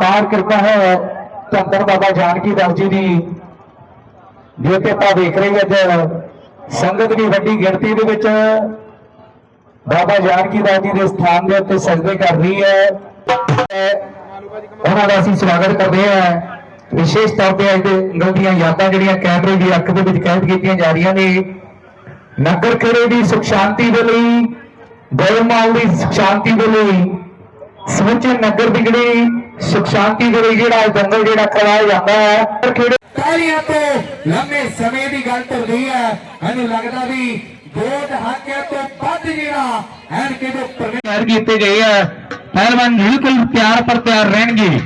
ਅਪਾਰ ਕਿਰਪਾ ਹੈ। ਧੰਦਰ ਬਾਬਾ ਜਾਨਕੀ ਦਾਸ ਜੀ ਦੀ ਜੋ ਕਿ ਆਪਾਂ ਦੇਖ ਰਹੇ ਅੱਜ ਸੰਗਤ ਦੀ ਵੱਡੀ ਗਿਣਤੀ ਦੇ ਵਿੱਚ ਬਾਬਾ ਜਾਨਕੀ ਦਾਸ ਜੀ ਦੇ ਸਥਾਨ ਦੇ ਉੱਤੇ ਸਜਦੇ ਕਰ ਰਹੀ ਹੈ। ਉਹਨਾਂ ਦਾ ਅਸੀਂ ਸਵਾਗਤ ਕਰਦੇ ਹਾਂ। ਵਿਸ਼ੇਸ਼ ਤੌਰ ਤੇ ਅੱਜ ਦੇ ਦੀਆਂ ਯਾਦਾਂ ਜਿਹੜੀਆਂ ਕੈਮਰੇ ਦੀ ਅੱਖ ਦੇ ਵਿੱਚ ਕੈਦ ਕੀਤੀਆਂ ਜਾ ਰਹੀਆਂ ਨੇ। ਨਗਰ ਖੇੜੇ ਦੀ ਸੁਖ ਸ਼ਾਂਤੀ ਦੇ ਲਈ ਗੋਲਮਾਲ ਦੀ ਸੁਖ ਸ਼ਾਂਤੀ ਦੇ ਲਈ ਸਮੁੱਚੇ ਨਗਰ ਦੀ ਜਿਹੜੀ ਸੁਖ ਸ਼ਾਂਤੀ ਦੇ ਲਈ ਜਿਹੜਾ ਦੰਗਲ ਜਿਹੜਾ ਕਰਵਾਇਆ ਜਾਂਦਾ ਹੈ ਖੇੜੇ ਪਹਿਲੀਆਂ ਤੋਂ ਲੰਮੇ ਸਮੇਂ ਦੀ ਗੱਲ ਤੁਰਦੀ ਹੈ। ਮੈਨੂੰ ਲੱਗਦਾ ਵੀ ਵੋਟ ਹਾਕਿਆਂ ਤੋਂ ਵੱਧ ਜਿਹੜਾ ਐਨ ਕੇ ਦੇ ਪ੍ਰਵੇਸ਼ ਕੀਤੇ ਗਏ ਆ। ਪਹਿਲਵਾਨ ਬਿਲਕੁਲ ਤਿਆਰ ਪਰ ਤਿਆਰ ਰਹਿਣਗੇ।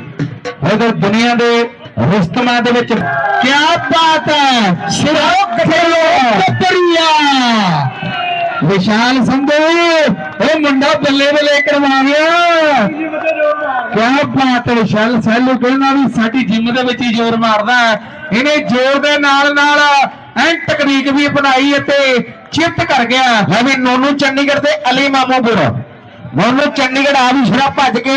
ਉਧਰ ਦੁਨੀਆ ਦੇ ਰੁਸਤਮਾਂ ਦੇ ਵਿੱਚ ਕੀ ਬਾਤ ਹੈ। ਸ਼ਿਰੋਕ ਖੇਲੋ ਕਪਰੀਆ ਵਿਸ਼ਾਲ ਸੰਧੂ। ਉਹ ਮੁੰਡਾ ਬੱਲੇ ਬੱਲੇ ਕਰਵਾ ਗਿਆ ਕਿਆ ਬਾਤ ਹੈ ਵਿਸ਼ਾਲ ਸੈਲੂ ਕਹਿੰਦਾ ਵੀ ਸਾਡੀ ਜਿਮ ਦੇ ਵਿੱਚ ਹੀ ਜ਼ੋਰ ਮਾਰਦਾ। ਇਹਨੇ ਜ਼ੋਰ ਦੇ ਨਾਲ ਨਾਲ ਐਂ ਟੈਕਨੀਕ ਵੀ ਅਪਣਾਈ ਅਤੇ ਚਿੱਤ ਕਰ ਗਿਆ ਹੈ। ਵੀ ਨੋਨੂ ਚੰਡੀਗੜ੍ਹ ਤੇ ਅਲੀ ਮਾਮੂਪੁਰ ਨੋਨੂ ਚੰਡੀਗੜ੍ਹ ਆ ਵੀ ਸ਼ਰਾ ਭੱਜ ਕੇ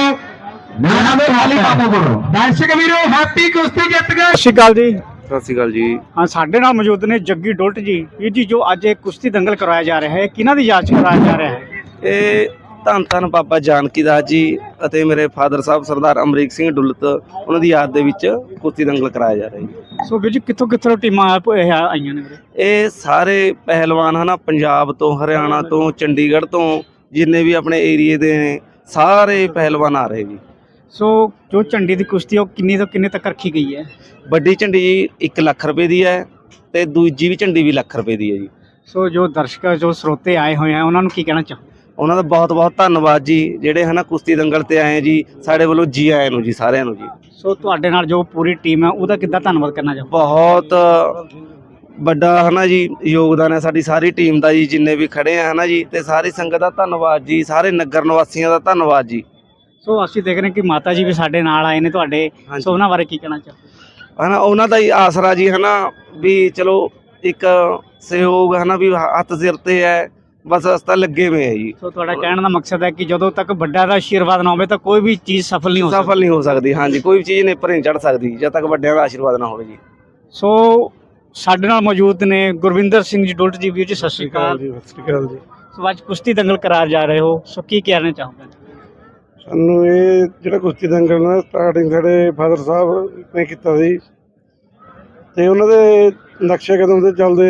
ਨਾਮ ਦੇ ਅਲੀ ਮਾਮੂਪੁਰ ਦਰਸ਼ਕ ਵੀਰੋ ਹੈਪੀ ਕੁਸ਼ਤੀ ਜਿੱਤ ਗਏ। ਸਤਿ ਸ਼੍ਰੀ ਅਕਾਲ ਜੀ। ਸਤਿ ਸ਼੍ਰੀ ਅਕਾਲ ਜੀ। ਹਾਂ ਸਾਡੇ ਨਾਲ ਮੌਜੂਦ ਨੇ ਜੱਗੀ ਡੋਲਟ ਜੀ। ਵੀਰ ਜੀ ਜੋ ਅੱਜ ਇਹ ਕੁਸ਼ਤੀ ਦੰਗਲ ਕਰਵਾਇਆ ਜਾ ਰਿਹਾ ਹੈ ਕਿਹਨਾਂ ਦੀ ਯਾਦ 'ਚ ਕਰਵਾਇਆ ਜਾ ਰਿਹਾ ਹੈ? ਇਹ ਧੰਨ ਧੰਨ ਬਾਬਾ ਜਾਨਕੀ ਦਾਸ ਜੀ ਅਤੇ ਮੇਰੇ ਫਾਦਰ ਸਾਹਿਬ ਸਰਦਾਰ ਅਮਰੀਕ ਸਿੰਘ ਡੁੱਲਤ ਉਹਨਾਂ ਦੀ ਯਾਦ ਦੇ ਵਿੱਚ ਕੁਸ਼ਤੀ ਦੰਗਲ ਕਰਾਇਆ ਜਾ ਰਿਹਾ ਜੀ। ਸੋ ਵੀਰ ਜੀ ਕਿੱਥੋਂ ਕਿੱਥੋਂ ਟੀਮਾਂ ਇਹ ਆਈਆਂ ਨੇ ਵੀਰੇ? ਇਹ ਸਾਰੇ ਪਹਿਲਵਾਨ ਹਨਾ ਪੰਜਾਬ ਤੋਂ ਹਰਿਆਣਾ ਤੋਂ ਚੰਡੀਗੜ੍ਹ ਤੋਂ ਜਿੰਨੇ ਵੀ ਆਪਣੇ ਏਰੀਏ ਦੇ ਨੇ ਸਾਰੇ ਪਹਿਲਵਾਨ ਆ ਰਹੇ ਜੀ। ਸੋ ਜੋ ਝੰਡੀ ਦੀ ਕੁਸ਼ਤੀ ਹੈ, ਉਹ ਕਿੰਨੀ ਤੋਂ ਕਿੰਨੇ ਤੱਕ ਰੱਖੀ ਗਈ ਹੈ? ਵੱਡੀ ਝੰਡੀ ਜੀ 1 ਲੱਖ ਰੁਪਏ ਦੀ ਹੈ ਤੇ ਦੂਜੀ ਵੀ ਝੰਡੀ ਵੀ ਲੱਖ ਰੁਪਏ ਦੀ ਹੈ ਜੀ। ਸੋ ਜੋ ਦਰਸ਼ਕ ਜੋ ਸਰੋਤੇ ਆਏ ਹੋਏ ਆ ਉਹਨਾਂ ਨੂੰ ਕੀ ਕਹਿਣਾ ਚਾਹੋ ਉਹਨਾਂ ਦਾ ਬਹੁਤ ਬਹੁਤ ਧੰਨਵਾਦ ਜੀ ਜਿਹੜੇ ਹਨਾ ਕੁਸ਼ਤੀ ਦੰਗਲ ਤੇ ਆਏ ਜੀ ਸਾਡੇ ਵੱਲੋਂ ਜੀ ਆਇਆਂ ਨੂੰ ਜੀ ਸਾਰਿਆਂ ਨੂੰ ਜੀ। ਸੋ ਤੁਹਾਡੇ ਨਾਲ ਜੋ ਪੂਰੀ ਟੀਮ ਹੈ ਉਹਦਾ ਕਿੱਦਾਂ ਧੰਨਵਾਦ ਕਰਨਾ ਚਾਹੋ ਬਹੁਤ ਵੱਡਾ ਹਨਾ ਜੀ ਯੋਗਦਾਨ ਹੈ ਸਾਡੀ ਸਾਰੀ ਟੀਮ ਦਾ ਜੀ ਜਿੰਨੇ ਵੀ ਖੜੇ ਆ ਹਨਾ ਜੀ ਤੇ ਸਾਰੀ ਸੰਗਤ ਦਾ ਧੰਨਵਾਦ ਜੀ ਸਾਰੇ ਨਗਰ ਨਿਵਾਸੀਆਂ ਦਾ ਧੰਨਵਾਦ ਜੀ। ਸੋ ਅਸੀਂ ਦੇਖ ਰਹੇ ਕਿ ਮਾਤਾ ਜੀ ਵੀ ਸਾਡੇ ਨਾਲ ਆਏ ਨੇ ਤੁਹਾਡੇ ਹਾਂਜੀ। ਸੋ ਉਹਨਾਂ ਬਾਰੇ ਕੀ ਕਹਿਣਾ ਚਾਹੋ ਹਨਾ ਉਹਨਾਂ ਦਾ ਹੀ ਆਸਰਾ ਜੀ ਹਨਾ ਵੀ ਚਲੋ ਇੱਕ ਸਹਿਯੋਗ ਹਨਾ ਵੀ ਹੱਥ ਸਿਰ ਤੇ ਹੈ ਬਸ ਅਸਤਾ ਲੱਗੇ ਹੋਏ ਆ ਜੀ। ਸੋ ਤੁਹਾਡਾ ਕਹਿਣ ਦਾ ਮਕਸਦ ਹੈ ਕਿ ਜਦੋਂ ਤੱਕ ਵੱਡਾ ਦਾ ਆਸ਼ੀਰਵਾਦ ਨਾ ਹੋਵੇ ਤਾਂ ਕੋਈ ਵੀ ਚੀਜ਼ ਸਫਲ ਨਹੀਂ ਹੋ ਸਕਦੀ। ਸਫਲ ਨਹੀਂ ਹੋ ਸਕਦੀ ਹਾਂਜੀ ਕੋਈ ਵੀ ਚੀਜ਼ ਨੇਪਰ ਨਹੀਂ ਚੜ ਸਕਦੀ ਜਦ ਤੱਕ ਵੱਡਿਆਂ ਦਾ ਆਸ਼ੀਰਵਾਦ ਨਾ ਹੋਵੇ ਜੀ। ਸੋ ਸਾਡੇ ਨਾਲ ਮੌਜੂਦ ਨੇ ਗੁਰਵਿੰਦਰ ਸਿੰਘ ਜੀ ਡੁਲਟ ਜੀ ਵੀਰ ਜੀ ਸਤਿ ਸ਼੍ਰੀ ਅਕਾਲ। ਜੀ ਸਤਿ ਸ਼੍ਰੀ ਅਕਾਲ ਜੀ। ਸੋ ਅੱਜ ਕੁਸ਼ਤੀ ਦੰਗਲ ਕਰਾ ਜਾ ਰਹੇ ਹੋ ਸੋ ਕੀ ਕਹਿਣਾ ਚਾਹੋਗੇ? ਸਾਨੂੰ ਇਹ ਜਿਹੜਾ ਕੁਸ਼ਤੀ ਦੰਗਲ ਨਾ ਸਟਾਰਟਿੰਗ ਸਾਡੇ ਫਾਦਰ ਸਾਹਿਬ ਨੇ ਕੀਤਾ ਸੀ ਤੇ ਉਹਨਾਂ ਦੇ ਨਕਸ਼ੇ ਕਦਮ ਤੇ ਚੱਲਦੇ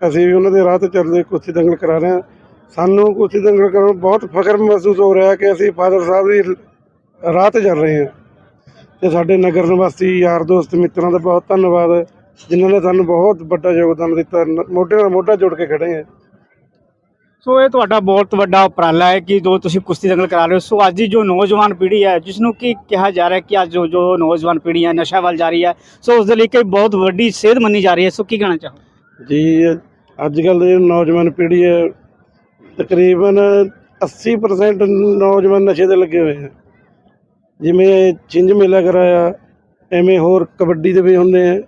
ਅਸੀਂ ਵੀ ਉਹਨਾਂ ਦੇ ਰਾਹ ਤੇ ਚੱਲਦੇ ਕੁਸ਼ਤੀ ਦੰਗਲ ਕਰਾ ਰਹੇ ਹਾਂ। ਸਾਨੂੰ ਕੁਸ਼ਤੀ ਦੰਗਲ ਕਰਨ ਬਹੁਤ ਫਖਰ ਮਹਿਸੂਸ ਹੋ ਰਿਹਾ ਕਿ ਅਸੀਂ ਫਾਦਰ ਸਾਹਿਬ ਦੀ ਰਾਹ ਤੇ ਚੱਲ ਰਹੇ ਹਾਂ। ਤੇ ਸਾਡੇ ਨਗਰ ਨਿਵਾਸੀ ਯਾਰ ਦੋਸਤ ਮਿੱਤਰਾਂ ਦਾ ਬਹੁਤ ਧੰਨਵਾਦ। ਜਿਨ੍ਹਾਂ ਨੇ ਸਾਨੂੰ ਬਹੁਤ ਵੱਡਾ ਯੋਗਦਾਨ ਦਿੱਤਾ। ਮੋਢੇ ਨਾਲ ਮੋਢਾ ਜੋੜ ਕੇ ਖੜੇ ਹਾਂ। ਸੋ ਇਹ ਤੁਹਾਡਾ ਬਹੁਤ ਵੱਡਾ ਉਪਰਾਲਾ ਹੈ ਕਿ ਜੋ ਤੁਸੀਂ ਕੁਸ਼ਤੀ ਦੰਗਲ ਕਰਾ ਰਹੇ ਹੋ। ਸੋ ਅੱਜ ਦੀ ਜੋ ਨੌਜਵਾਨ ਪੀੜ੍ਹੀ ਹੈ ਜਿਸ ਨੂੰ ਕੀ ਕਿਹਾ ਜਾ ਰਿਹਾ ਹੈ ਕਿ ਅੱਜ ਜੋ ਜੋ ਨੌਜਵਾਨ ਪੀੜ੍ਹੀ ਹੈ ਨਸ਼ਾ ਵੱਲ ਜਾ ਰਹੀ ਹੈ ਸੋ ਉਸ ਦੇ ਲਈ ਕੋਈ ਬਹੁਤ ਵੱਡੀ ਸੇਧ ਮੰਨੀ ਜਾ ਰਹੀ ਹੈ। ਸੋ ਕੀ ਕਹਿਣਾ ਚਾਹੋ ਜੀ ਅੱਜ ਕੱਲ੍ਹ ਦੀ ਨੌਜਵਾਨ ਪੀੜ੍ਹੀ ਹੈ ਤਕਰੀਬਨ 80% ਨੌਜਵਾਨ ਨਸ਼ੇ ਤੇ ਲੱਗੇ ਹੋਏ ਆ। ਜਿਵੇਂ ਛਿੰਝ ਮੇਲਾ ਕਰਾਇਆ ਐਵੇਂ ਹੋਰ ਕਬੱਡੀ ਦੇ ਵੀ ਹੁੰਦੇ ਆ।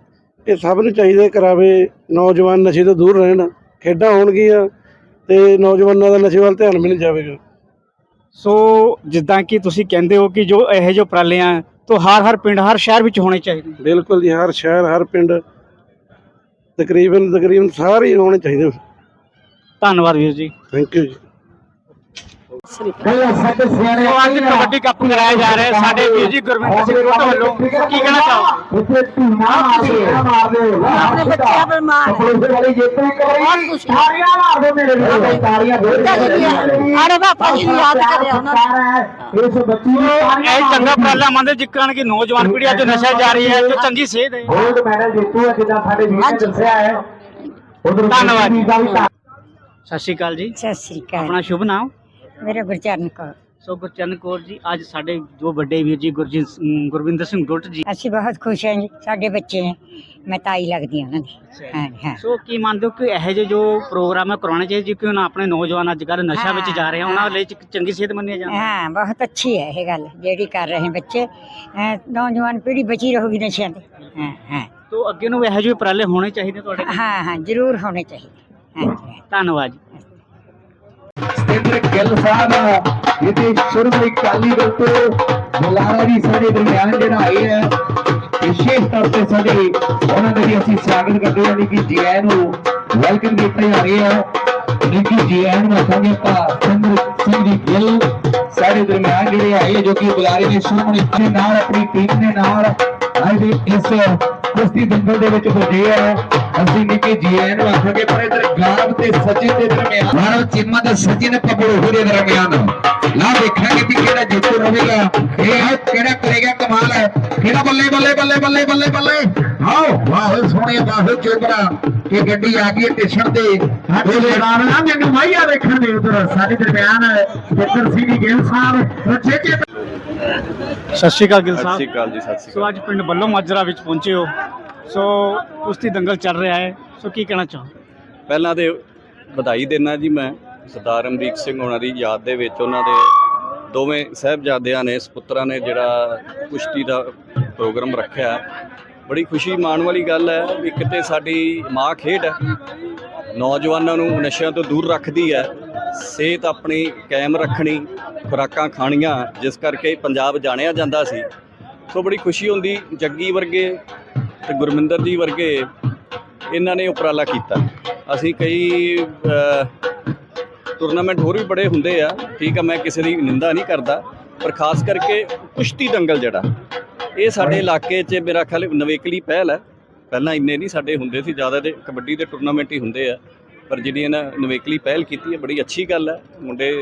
ਇਹ ਸਭ ਨੂੰ ਚਾਹੀਦਾ ਕਰਾਵੇ ਨੌਜਵਾਨ ਨਸ਼ੇ ਤੋਂ ਦੂਰ ਰਹਿਣ। ਖੇਡਾਂ ਹੋਣਗੀਆਂ ਤੇ ਨੌਜਵਾਨਾਂ ਦਾ ਨਸ਼ੇ ਵੱਲ ਧਿਆਨ ਵੀ ਨਹੀਂ ਜਾਵੇਗਾ। ਸੋ ਜਿੱਦਾਂ ਕਿ ਤੁਸੀਂ ਕਹਿੰਦੇ ਹੋ ਕਿ ਜੋ ਇਹੋ ਜਿਹੇ ਉਪਰਾਲੇ ਆ ਤੋਂ ਹਰ ਹਰ ਪਿੰਡ ਹਰ ਸ਼ਹਿਰ ਵਿੱਚ ਹੋਣੇ ਚਾਹੀਦੇ। ਬਿਲਕੁਲ ਜੀ ਹਰ ਸ਼ਹਿਰ ਹਰ ਪਿੰਡ ਤਕਰੀਬਨ ਤਕਰੀਬਨ ਸਾਰੇ ਹੀ ਹੋਣੇ ਚਾਹੀਦੇ। ਧੰਨਵਾਦ ਵੀਰ ਜੀ। ਥੈਂਕ ਯੂ ਜੀ। ਪਹਿਲਾਂ ਸੱਤ ਸਿਆਣੇ ਸੋ ਅੱਜ ਕਬੱਡੀ ਕੱਪ ਕਰਾਇਆ ਜਾ ਰਿਹਾ ਹੈ ਸਾਡੇ ਵੀਰ ਜੀ ਗੁਰਵਿੰਦਰ ਸਿੰਘ ਗੁੱਟ ਵੱਲੋਂ ਕੀ ਕਹਿਣਾ ਚਾਹੋ ਆਪਣੇ ਬੱਚਿਆਂ ਪਰ ਮਾਰ ਪੁਲਿਸ ਵਾਲੀ ਜਿੱਤੇ ਕਰੀ ਤਾੜੀਆਂ ਮਾਰ ਦੋ ਮੇਰੇ ਵੀਰੋ। ਤਾੜੀਆਂ ਦੋ ਅਰੇ ਬਾਪਾ ਜੀ ਨੂੰ। ਯਾਦ ਕਰਿਆ ਉਹਨਾਂ ਨੇ। ਇਸ ਬੱਚੀ ਨੂੰ ਤਾੜੀਆਂ ਇਹ ਚੰਗਾ ਉਪਰਾਲਾ ਮੰਨਦੇ ਜਿੱਕਣ ਕਿ ਨੌਜਵਾਨ ਪੀੜ੍ਹੀ ਅੱਜ ਨਸ਼ਾ ਜਾ ਰਹੀ ਹੈ ਜੋ ਚੰਗੀ ਸੇਧ ਹੈ। ਗੋਲਡ ਮੈਡਲ ਜਿੱਤੂ ਹੈ ਜਿੱਦਾਂ ਸਾਡੇ ਵੀਰ ਨੇ ਦੱਸਿਆ ਹੈ। ਉਧਰ ਧੰਨਵਾਦ ਜੀ। ਸਤਿ ਸ਼੍ਰੀ ਅਕਾਲ ਜੀ। ਸਤਿ ਸ੍ਰੀ ਅਕਾਲ। ਆਪਣਾ ਸ਼ੁਭ ਨਾਮ? ਮੇਰਾ ਗੁਰਚਰਨ ਕੌਰ ਸੋ ਗੁਰਚਰਨ ਕੌਰ ਜੀ ਅੱਜ ਸਾਡੇ ਜੋ ਵੱਡੇ ਵੀਰ ਜੀ ਗੁਰਜੀਤ ਸਿੰਘ- ਗੁਰਵਿੰਦਰ ਸਿੰਘ ਡੁੱਟ ਜੀ। ਅਸੀਂ ਬਹੁਤ ਖੁਸ਼ ਹਾਂ ਜੀ ਸਾਡੇ ਬੱਚੇ ਹੈ ਮੈਂ ਤਾਈ ਲੱਗਦੀ ਹਾਂ ਉਹਨਾਂ ਦੀ। ਹਾਂ ਹਾਂ। ਸੋ ਕੀ ਮੰਨਦੇ ਹੋ ਕਿ ਇਹੋ ਜਿਹੇ ਜੋ ਪ੍ਰੋਗਰਾਮ ਹੈ ਕਰਾਉਣੇ ਚਾਹੀਦੇ ਜੀ ਕਿਉਂ ਨਾ ਆਪਣੇ ਨੌਜਵਾਨ ਅੱਜ ਕੱਲ੍ਹ ਨਸ਼ਾ ਵਿੱਚ ਜਾ ਰਹੇ ਆ ਉਹਨਾਂ ਲਈ ਇੱਕ ਚੰਗੀ ਸੇਧ ਮੰਨਿਆ ਜਾਂਦਾ। ਹਾਂ ਬਹੁਤ ਅੱਛੀ ਹੈ ਇਹ ਗੱਲ ਜਿਹੜੀ ਕਰ ਰਹੇ ਬੱਚੇ। ਅਹ ਨੌਜਵਾਨ ਪੀੜ੍ਹੀ ਬਚੀ ਰਹੂਗੀ ਨਸ਼ਿਆਂ ਤੇ। ਹਾਂ ਹਾਂ। ਤੋ ਅੱਗੇ ਨੂੰ ਇਹੋ ਜਿਹੇ ਉਪਰਾਲੇ ਹੋਣੇ ਚਾਹੀਦੇ ਤੁਹਾਡੇ ਹਾਂ ਹਾਂ ਜ਼ਰੂਰ ਹੋਣੇ ਚਾਹੀਦੇ। ਹਾਂ। ਜੀ ਧੰਨਵਾਦ ਜੀ। ਸਤਿੰਦਰ ਗਿੱਲ ਸਾਹਿਬ, ਇਹਦੇ ਸ਼ੁਰੂ ਤੋਂ ਬੁਲਾਰਾ ਵੀ ਸਾਡੇ ਦਰਮਿਆਨ ਜਿਹੜਾ ਆਏ ਹੈ ਵਿਸ਼ੇਸ਼ ਤੌਰ ਤੇ ਸਾਡੇ, ਉਹਨਾਂ ਦਾ ਅਸੀਂ ਸਵਾਗਤ ਕਰਦੇ ਹਾਂ ਕਿ ਜੀ ਆਇਆਂ ਨੂੰ ਵੈਲਕਮ ਕੀਤਾ ਜਾ ਰਿਹਾ ਹੈ। ਨਿੱਕੀ ਜੀ ਆਇਆਂ ਨੂੰ ਆਖਾਂਗੇ ਆਪਾਂ ਸੰਦਰ ਸਿੰਘ ਜੀ ਗਿੱਲ ਸਾਡੇ ਦਰਮਿਆਨ ਜਿਹੜੇ ਆਏ ਜੋ ਕਿ ਬੁਲਾਰੇ ਦੇ ਸਾਹਮਣੇ ਦੇ ਨਾਲ, ਆਪਣੀ ਟੀਮ ਦੇ ਨਾਲ ਅੱਜ ਇਸ ਕੁਸ਼ਤੀ ਦੰਗਲ ਦੇ ਵਿੱਚ ਪੁੱਜੇ ਆ। ਅਸੀਂ ਨਿੱਕੀ ਜੀ ਆਇਆਂ ਨੂੰ ਆਖਾਂਗੇ ਪਰ ਇਧਰ ਗਾਰਬ ਤੇ ਸਚਿਨ ਦੇ ਦਰਮਿਆਨ। ਮਾਰੋ ਚਿੰਮਾ ਤੇ ਸਚਿਨ ਪਪੜੂ ਦੇ ਦਰਮਿਆਨ। ਲਾ ਦੇਖਾਂਗੇ ਕਿ ਕਿਹੜਾ ਜੇਤੂ ਰਹੇਗਾ ਇਹ ਕਿਹੜਾ ਕਰੇਗਾ ਕਮਾਲ ਹੈ ਕਿਹੜਾ ਬੱਲੇ ਬੱਲੇ ਬੱਲੇ ਬੱਲੇ ਬੱਲੇ ਬੱਲੇ। ਆਓ ਵਾਹ ਸੋਹਣੇ ਬਾਹੂ ਚੋਬਰਾ ਕਿ ਗੱਡੀ ਆ ਗਈ ਸਟੇਸ਼ਨ ਤੇ। ਉਹ ਜਵਾਨ ਨਾ ਮੈਨੂੰ ਮਾਈਆ ਦੇਖਣ ਦੇ ਉਧਰ। ਸਾਡੇ ਦਰਮਿਆਨ ਜੱਦਰ ਸਿੰਘ ਜੀ ਗਿੱਲ ਸਾਹਿਬ ਉਹ ਚੇਚੇ ਸਤਿ ਸ਼੍ਰੀ ਅਕਾਲ ਗਿਲ ਸਤਿ ਸ਼੍ਰੀ ਸਾਹਿਬ। ਅਕਾਲ ਜੀ ਸਤਿ ਸ਼੍ਰੀ ਸੋ ਅੱਜ ਪਿੰਡ ਬੱਲੋ ਮਾਜਰਾ ਵਿੱਚ ਪਹੁੰਚੇ ਹੋ। ਸੋ ਕੁਸ਼ਤੀ ਦੰਗਲ ਚੱਲ ਰਿਹਾ ਹੈ। ਸੋ ਕੀ ਕਹਿਣਾ ਚਾਹੋ ਪਹਿਲਾਂ ਤੇ ਵਧਾਈ ਦੇਣਾ ਜੀ ਮੈਂ। ਸਰਦਾਰ ਅਮਰੀਕ ਸਿੰਘ ਉਹਨਾਂ ਦੀ ਯਾਦ ਦੇ ਵਿੱਚ ਉਹਨਾਂ ਦੇ ਦੋਵੇਂ ਸਾਹਿਬਜ਼ਾਦਿਆਂ ਨੇ, ਸੁਪੁੱਤਰਾਂ ਨੇ ਜਿਹੜਾ ਕੁਸ਼ਤੀ ਦਾ ਪ੍ਰੋਗਰਾਮ ਰੱਖਿਆ। ਬੜੀ ਖੁਸ਼ੀ ਮਾਣ ਵਾਲੀ ਗੱਲ ਹੈ ਵੀ ਕਿਤੇ ਸਾਡੀ ਮਾਂ ਖੇਡ ਹੈ। ਨੌਜਵਾਨਾਂ ਨੂੰ ਨਸ਼ਿਆਂ ਤੋਂ ਦੂਰ ਰੱਖਦੀ ਹੈ। ਸਿਹਤ ਆਪਣੀ ਕਾਇਮ ਰੱਖਣੀ, ਖੁਰਾਕਾਂ ਖਾਣੀਆਂ, ਜਿਸ ਕਰਕੇ ਪੰਜਾਬ ਜਾਣਿਆ ਜਾਂਦਾ ਸੀ। ਸੋ ਬੜੀ ਖੁਸ਼ੀ ਹੁੰਦੀ ਜੱਗੀ ਵਰਗੇ ਤੇ ਗੁਰਮਿੰਦਰ ਜੀ ਵਰਗੇ ਇਹਨਾਂ ਨੇ ਉਪਰਾਲਾ ਕੀਤਾ। ਅਸੀਂ ਕਈ ਟੂਰਨਾਮੈਂਟ ਹੋਰ ਵੀ ਬੜੇ ਹੁੰਦੇ ਆ। ਠੀਕ ਆ ਮੈਂ ਕਿਸੇ ਦੀ ਨਿੰਦਾ ਨਹੀਂ ਕਰਦਾ ਪਰ ਖਾਸ ਕਰਕੇ ਕੁਸ਼ਤੀ ਦੰਗਲ ਜਿਹੜਾ ਇਹ ਸਾਡੇ ਇਲਾਕੇ 'ਚ ਮੇਰਾ ਖਿਆਲ ਨਵੇਕਲੀ ਪਹਿਲ ਹੈ ਪਹਿਲਾਂ ਇੰਨੇ ਨਹੀਂ ਸਾਡੇ ਹੁੰਦੇ ਸੀ ਜ਼ਿਆਦਾ ਤੇ ਕਬੱਡੀ ਦੇ ਟੂਰਨਾਮੈਂਟ ਹੀ ਹੁੰਦੇ ਆ। ਪਰ ਜਿਹੜੀ ਇਹਨਾਂ ਨਵੇਕਲੀ ਪਹਿਲ ਕੀਤੀ ਹੈ ਬੜੀ ਅੱਛੀ ਗੱਲ ਹੈ ਮੁੰਡੇ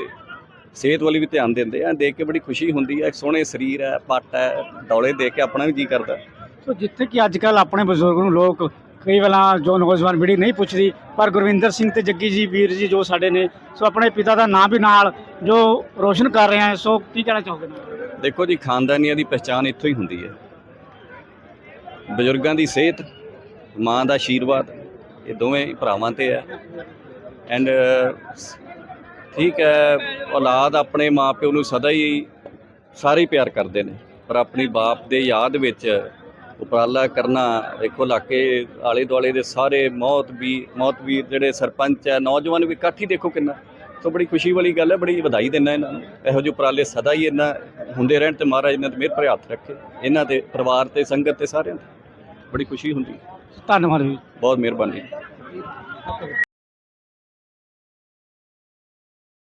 ਸਿਹਤ ਵੱਲ ਵੀ ਧਿਆਨ ਦਿੰਦੇ ਆ ਦੇਖ ਕੇ ਬੜੀ ਖੁਸ਼ੀ ਹੁੰਦੀ ਹੈ ਸੋਹਣੇ ਸਰੀਰ ਹੈ ਪੱਟ ਹੈ ਦੌਲੇ ਦੇਖ ਕੇ ਆਪਣਾ ਵੀ ਜੀ ਕਰਦਾ। ਸੋ ਜਿੱਥੇ ਕਿ ਅੱਜ ਕੱਲ ਆਪਣੇ ਬਜ਼ੁਰਗ ਨੂੰ ਲੋਕ ਕਈ ਵਾਰਾਂ ਜੋ ਨੌਜਵਾਨ ਪੀੜ੍ਹੀ ਨਹੀਂ ਪੁੱਛਦੀ, ਪਰ ਗੁਰਵਿੰਦਰ ਸਿੰਘ ਤੇ ਜੱਗੀ ਜੀ, ਵੀਰ ਜੀ ਜੋ ਸਾਡੇ ਨੇ, ਸੋ ਆਪਣੇ ਪਿਤਾ ਦਾ ਨਾਂ ਵੀ ਨਾਲ ਜੋ ਰੋਸ਼ਨ ਕਰ ਰਹੇ ਹੈ ਸੋ ਕੀ ਕਹਿਣਾ ਚਾਹੋਗੇ? ਦੇਖੋ ਜੀ, ਖਾਨਦਾਨੀਆਂ ਦੀ ਪਛਾਣ ਇੱਥੋਂ ਹੀ ਹੁੰਦੀ ਹੈ। ਬਜ਼ੁਰਗਾਂ ਦੀ ਸਿਹਤ, ਮਾਂ ਦਾ ਆਸ਼ੀਰਵਾਦ ਇਹ ਦੋਵੇਂ ਭਰਾਵਾਂ ਤੇ ਹੈ। ਐਂਡ ਠੀਕ ਹੈ, ਔਲਾਦ ਆਪਣੇ ਮਾਪਿਓ ਨੂੰ ਸਦਾ ਹੀ ਸਾਰੇ ਹੀ ਪਿਆਰ ਕਰਦੇ ਨੇ, ਪਰ ਆਪਣੀ ਬਾਪ ਦੇ ਯਾਦ ਵਿੱਚ ਉਪਰਾਲਾ ਕਰਨਾ ਦੇਖੋ ਇਲਾਕੇ ਆਲੇ ਦੁਆਲੇ ਦੇ ਸਾਰੇ ਮੌਤ ਵੀ ਮੌਤ ਵੀ ਜਿਹੜੇ ਸਰਪੰਚ ਹੈ ਨੌਜਵਾਨ ਵੀ ਇਕੱਠ ਹੀ ਦੇਖੋ ਕਿੰਨਾ। ਸੋ ਬੜੀ ਖੁਸ਼ੀ ਵਾਲੀ ਗੱਲ ਹੈ ਬੜੀ ਵਧਾਈ ਦਿੰਦਾ ਇਹਨਾਂ ਨੂੰ। ਇਹੋ ਜਿਹੇ ਉਪਰਾਲੇ ਸਦਾ ਹੀ ਇਹਨਾਂ ਹੁੰਦੇ ਰਹਿਣ ਤੇ ਮਹਾਰਾਜ ਇਹਨਾਂ ਤੇ ਮਿਹਰ ਭਰੇ ਹੱਥ ਰੱਖੇ। ਇਹਨਾਂ ਤੇ ਪਰਿਵਾਰ ਤੇ ਸੰਗਤ ਤੇ ਸਾਰਿਆਂ ਤੇ। ਬੜੀ ਖੁਸ਼ੀ ਹੁੰਦੀ ਧੰਨਵਾਦ ਵੀ ਬਹੁਤ ਮਿਹਰਬਾਨੀ।